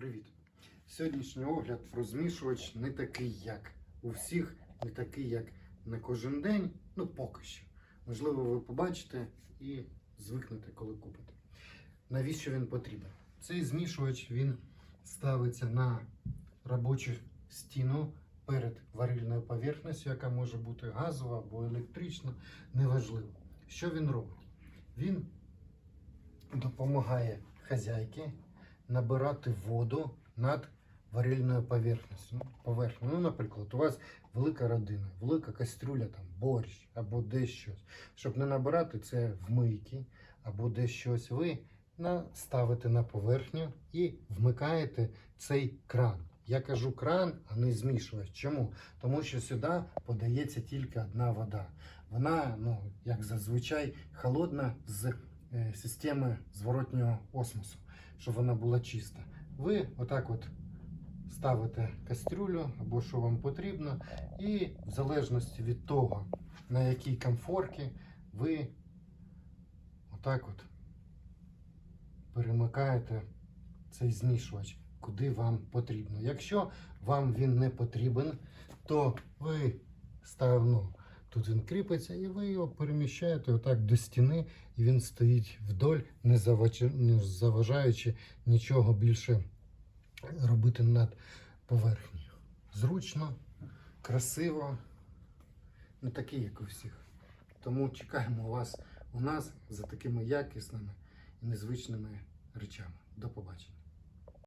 Привіт! Сьогоднішній огляд про змішувач не такий, як у всіх, не такий, як на кожен день. Ну, поки що. Можливо, ви побачите і звикнете, коли купите. Навіщо він потрібен? Цей змішувач він ставиться на робочу стіну перед варильною поверхністю, яка може бути газова або електрична, неважливо. Що він робить? Він допомагає хазяйки набирати воду над варильною поверхністю. поверхнею. Ну, наприклад, у вас велика родина, велика кастрюля, там, борщ або десь щось. Щоб не набирати це в мийки або десь щось, ви ставите на поверхню і вмикаєте цей кран. Я кажу кран, а не змішувач. Чому? Тому що сюди подається тільки одна вода. Вона, ну, як зазвичай, холодна з е, системи зворотнього осмосу, щоб вона була чиста. Ви отак от ставите кастрюлю або що вам потрібно, і в залежності від того, на якій комфорті, ви отак от перемикаєте цей змішувач, куди вам потрібно. Якщо вам він не потрібен, то ви ставите, ну, тут він кріпиться, і ви його переміщаєте отак до стіни, і він стоїть вдоль, не заважаючи нічого більше робити над поверхнею. Зручно, красиво, не такий, як у всіх. Тому чекаємо вас у нас за такими якісними і незвичними речами. До побачення.